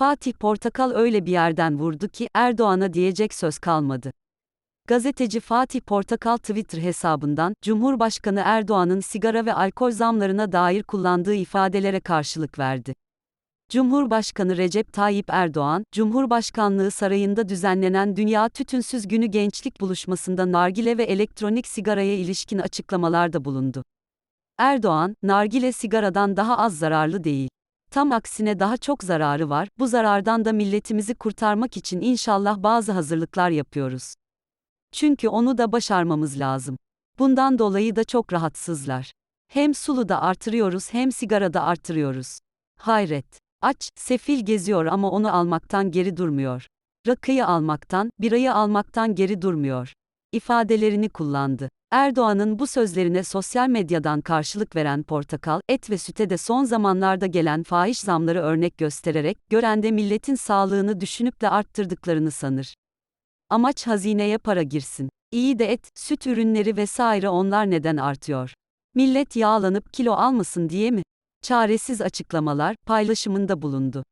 Fatih Portakal öyle bir yerden vurdu ki Erdoğan'a diyecek söz kalmadı. Gazeteci Fatih Portakal Twitter hesabından Cumhurbaşkanı Erdoğan'ın sigara ve alkol zamlarına dair kullandığı ifadelere karşılık verdi. Cumhurbaşkanı Recep Tayyip Erdoğan, Cumhurbaşkanlığı Sarayı'nda düzenlenen Dünya Tütünsüz Günü Gençlik Buluşması'nda nargile ve elektronik sigaraya ilişkin açıklamalarda bulundu. Erdoğan, nargile sigaradan daha az zararlı değil. Tam aksine daha çok zararı var, bu zarardan da milletimizi kurtarmak için inşallah bazı hazırlıklar yapıyoruz. Çünkü onu da başarmamız lazım. Bundan dolayı da çok rahatsızlar. Hem sulu da artırıyoruz hem sigara da artırıyoruz. Hayret. Aç, sefil geziyor ama onu almaktan geri durmuyor. Rakıyı almaktan, birayı almaktan geri durmuyor. İfadelerini kullandı. Erdoğan'ın bu sözlerine sosyal medyadan karşılık veren Portakal, et ve süte de son zamanlarda gelen fahiş zamları örnek göstererek, görende milletin sağlığını düşünüp de arttırdıklarını sanır. Amaç hazineye para girsin. İyi de et, süt ürünleri vesaire onlar neden artıyor? Millet yağlanıp kilo almasın diye mi? Çaresiz açıklamalar paylaşımında bulundu.